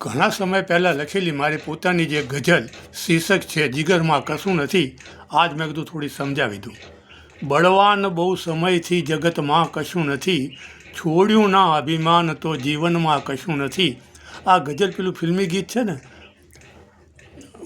ઘણા સમય પહેલાં લખેલી મારી પોતાની જે ગઝલ શીર્ષક છે, જીગરમાં કશું નથી, આજ મેં કીધું થોડી સમજાવી દઉં. બળવાન બહુ સમયથી જગતમાં કશું નથી, છોડ્યું ના અભિમાન તો જીવનમાં કશું નથી. આ ગઝલ પેલું ફિલ્મી ગીત છે ને?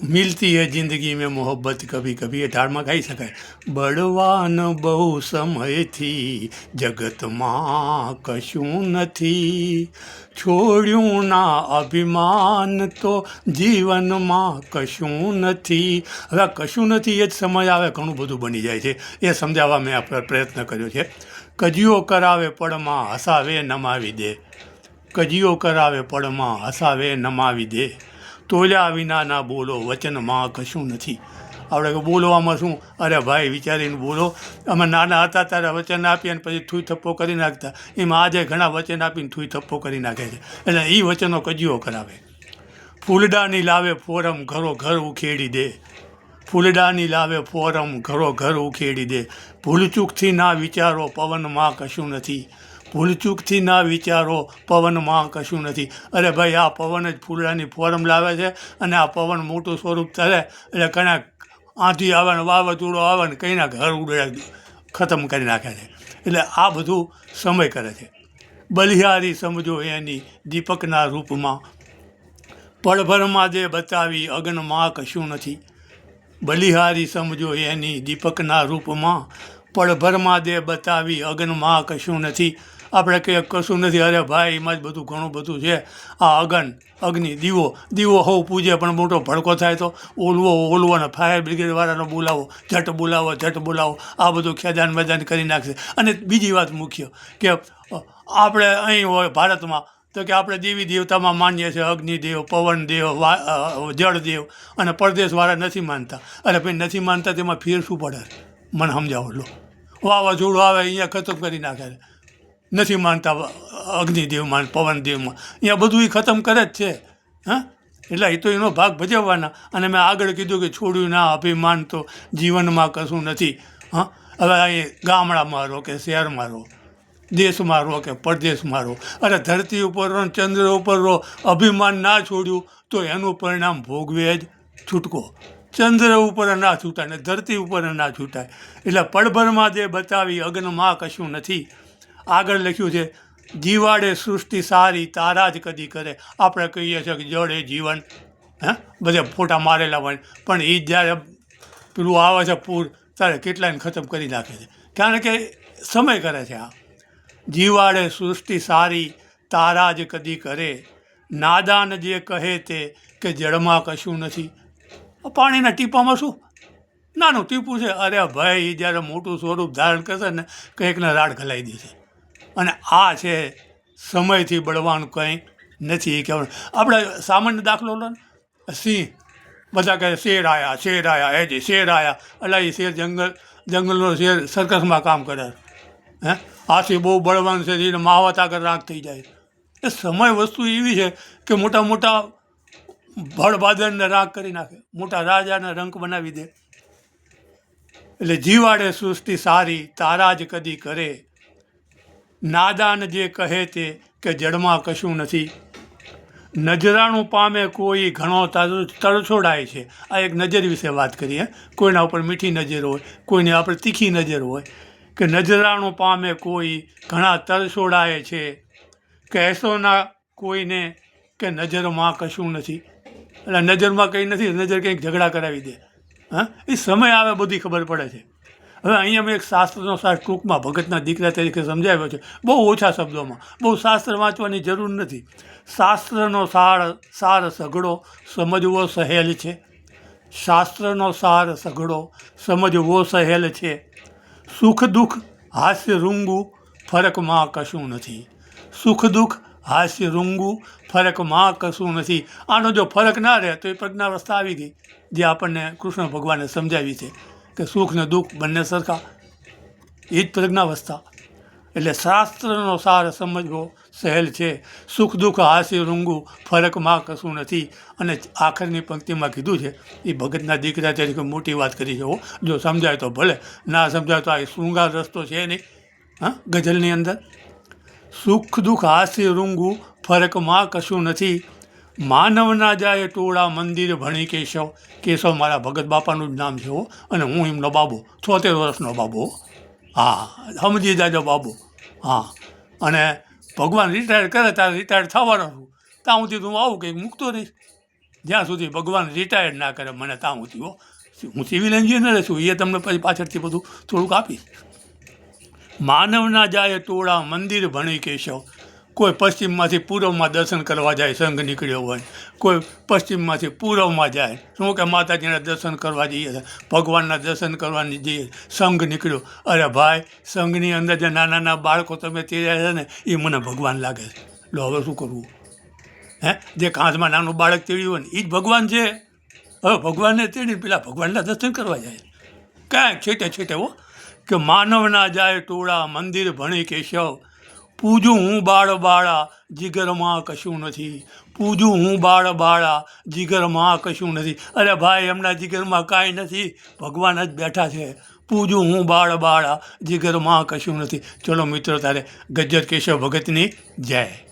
મિલતી હે જિંદગી મેં મોહબ્બત કભી કભી એ ઢાળમાં ગાઈ શકાય બળવાન બહુ સમયથી જગતમાં કશું નથી છોડ્યું ના અભિમાન તો જીવનમાં કશું નથી હવે કશું નથી એ જ સમજ આવે, ઘણું બધું બની જાય છે। એ સમજાવવા મેં આપણે પ્રયત્ન કર્યો છે। કજીઓ કરાવે પડમાં હસાવે નમાવી દે। કજિયો કરાવે પડમાં હસાવે નમાવી દે। તોલ્યા વિના ના બોલો, વચનમાં કશું નથી. આપણે બોલવામાં શું? અરે ભાઈ, વિચારીને બોલો. અમે નાના હતા ત્યારે વચન આપીએ અને પછી થૂઈ થપ્પો કરી નાખતા. એમાં આજે ઘણા વચન આપીને થૂઈ થપ્પો કરી નાખે છે. એટલે એ વચનો કજીઓ કરાવે. ફૂલડાની લાવે ફોરમ ઘરો ઘર ઉખેડી દે. ફૂલડાની લાવે ફોરમ ઘરો ઘર ઉખેડી દે. ભૂલચૂકથી ના વિચારો પવનમાં કશું નથી. ભૂલચૂકથી ના વિચારો પવનમાં કશું નથી. અરે ભાઈ, આ પવન જ ફૂલડાની ફોરમ લાવે છે અને આ પવન મોટું સ્વરૂપ ચાલે એટલે કણાક આંધી આવે ને વાવાઝોડું આવે ને કંઈના ઘર ઉડાડી ખતમ કરી નાખે છે. એટલે આ બધું સમય કરે છે. બલિહારી સમજો એની દીપકના રૂપમાં. પળભરમાં જે બતાવી અગ્નમાં કશું નથી. બલિહારી સમજો એની દીપકના રૂપમાં. પળભરમાં દે બતાવી અગ્નમાં કશું નથી. આપણે કંઈ કશું નથી. અરે ભાઈ, એમાં જ બધું ઘણું બધું છે. આ અગન, અગ્નિ, દીવો. દીવો હોવ પૂજે, પણ મોટો ભડકો થાય તો ઓલવો ઓલવો ને ફાયર બ્રિગેડવાળાનો બોલાવો. ઝટ બોલાવો ઝટ બોલાવો. આ બધું ખેદાન મેદાન કરી નાખશે. અને બીજી વાત મુખ્ય, કે આપણે અહીં હોય ભારતમાં, તો કે આપણે દેવી દેવતામાં માનીએ છીએ. અગ્નિદેવ પવનદેવ જળદેવ અને પરદેશવાળા નથી માનતા. અરે ભાઈ, નથી માનતા તેમાં ફેર શું પડે. મને સમજાવો લો. વાવાઝોડું આવે, અહીંયા ખતમ કરી નાખે. નથી માનતા અગ્નિદેવમાં પવનદેવમાં. અહીંયા બધું એ ખતમ કરે જ છે, હા? એટલે એ તો એનો ભાગ ભજવવાના. અને મેં આગળ કીધું કે છોડ્યું ના, અભિમાન તો જીવનમાં કશું નથી, હા? હવે અહીં ગામડામાં રહો કે શહેરમાં રહો દેશમાં રહો કે પરદેશમાં રહો અરે ધરતી ઉપર રહો ચંદ્ર ઉપર રહો અભિમાન ના છોડ્યું, તો એનું પરિણામ ભોગવે જ છૂટકો. ચંદ્ર ઉપર ના છૂટાય ને ધરતી ઉપર ના છૂટાય. એટલે પડભરમાં જે બતાવી, અગ્નમાં કશું નથી. આગળ લખ્યું છે, જીવાડે સૃષ્ટિ સારી, તારા જ કદી કરે. આપણે કહીએ છીએ કે જળ એ જીવન, હે? બધે ફોટા મારેલા હોય. પણ એ જ્યારે પેલું આવે છે પૂર, ત્યારે કેટલાયને ખતમ કરી નાખે છે. કારણ કે સમય કરે છે આ. જીવાડે સૃષ્ટિ સારી, તારા જ કદી કરે. નાદાન જે કહે તે કે જળમાં કશું નથી. પાણીના ટીપામાં શું? નાનું ટીપું છે. અરે ભાઈ જ્યારે મોટું સ્વરૂપ ધારણ કરશે ને, કંઈકને રાડ ખલાઈ દેશે. અને આ છે સમયથી બળવાનું કંઈ નથી. એ કહેવાનું આપણે સામાન્ય દાખલો લો ને. સિંહ. બધા કહે શેર આવ્યા શેર આવ્યા એ જે શેર આવ્યા એટલે એ શેર જંગલ, જંગલનો શેર સર્કસમાં કામ કરે. હે? હાથી બહુ બળવાન છે એને માવત આગળ રાખ થઈ જાય. એ સમય વસ્તુ એવી છે કે મોટા મોટા ભળબાદરને રાખ કરી નાખે. મોટા રાજાને રંક બનાવી દે. એટલે જીવાડે સૃષ્ટિ સારી, તારા જ કદી કરે. નાદાન જે કહે તે કે જળમાં કશું નથી. નજરાણું પામે કોઈ ઘણો તરછોડાય છે. આ એક નજર વિશે વાત કરીએ કોઈના ઉપર મીઠી નજર હોય, કોઈની આપણે તીખી નજર હોય, કે નજરાણું પામે કોઈ ઘણા તરછોડાય છે, કે એસોના કોઈને કે નજરમાં કશું નથી. એટલે નજરમાં કંઈ નથી, નજર કંઈક ઝઘડા કરાવી દે. હા? એ સમય આવે બધી ખબર પડે છે. હવે અહીંયા મેં એક શાસ્ત્રનો સાર ટૂંકમાં ભગતના દીકરા તરીકે સમજાવ્યો છે. બહુ ઓછા શબ્દોમાં. બહુ શાસ્ત્ર વાંચવાની જરૂર નથી. શાસ્ત્રનો સાર સાર સઘળો સમજવો સહેલ છે. શાસ્ત્રનો સાર સઘળો સમજવો સહેલ છે. સુખ દુઃખ હાસ્ય રૂંગું ફરકમાં કશું નથી. સુખ દુઃખ હાસ્ય રૂંગું ફરકમાં કશું નથી. આનો જો ફરક ના રહે તો એ પ્રજ્ઞાવસ્થા આવી ગઈ, જે આપણને કૃષ્ણ ભગવાને સમજાવી છે. કે સુખ ને દુઃખ બંને સરખા. એ જ પ્રજ્ઞાવસ્થા. એટલે શાસ્ત્રનો સાર સમજવો સહેલ છે. સુખ દુઃખ હાસ્ય રૂંગું ફરકમાં કશું નથી. અને આખરની પંક્તિમાં કીધું છે એ ભગતના દીકરા તરીકે મોટી વાત કરી છે જો સમજાય તો ભલે, ના સમજાય તો આ શૃંગાર રસ્તો છે નહીં. હા, ગઝલની અંદર. સુખ દુઃખ હાસ્ય રૂંગું ફરકમાં કશું નથી. માનવ ના જાય ટોળા મંદિર ભણી કેશવ. કેશવ મારા ભગત બાપાનું જ નામ છે અને હું એમનો બાબો, છોતેર વર્ષનો બાબો હા. સમજી જાજો બાબો. હા. અને ભગવાન રિટાયર કરે ત્યારે રિટાયર થવાનો છું. ત્યાં સુધી હું આવું કંઈક મૂકતો રહીશ. જ્યાં સુધી ભગવાન રિટાયર ના કરે મને ત્યાં સુધી હો. હું સિવિલ એન્જિનિયર છું, એ તમને પછી પાછળથી બધું થોડુંક આપીશ. માનવના જાય ટોળા મંદિર ભણી કેશવ. કોઈ પશ્ચિમમાંથી પૂર્વમાં દર્શન કરવા જાય, સંઘ નીકળ્યો હોય, કોઈ પશ્ચિમમાંથી પૂર્વમાં જાય. શું કે માતાજીના દર્શન કરવા જઈએ ભગવાનના દર્શન કરવાની જઈએ સંઘ નીકળ્યો. અરે ભાઈ, સંઘની અંદર જે નાના નાના બાળકો તમે તેર્યા છે ને એ મને ભગવાન લાગે છે. લો, હવે શું કરવું? હે? જે કાંસમાં નાનું બાળક તેડ્યું હોય ને એ જ ભગવાન છે. હવે ભગવાનને તેડી પેલા ભગવાનના દર્શન કરવા જાય. કાંઈ છેટે છેટે હો. કે માનવ ના જાય ટોળા, મંદિર ભણી કેશવ. પૂજું હું બાળ બાળા જીગરમાં કશું નથી. પૂજું હું બાળ બાળા જીગરમાં કશું નથી. અરે ભાઈ, એમના જીગરમાં કાંઈ નથી. ભગવાન જ બેઠા છે. પૂજું હું બાળ બાળા જીગરમાં કશું નથી. ચલો મિત્રો, તારે ગજ્જર કેશવ ભગતની જય.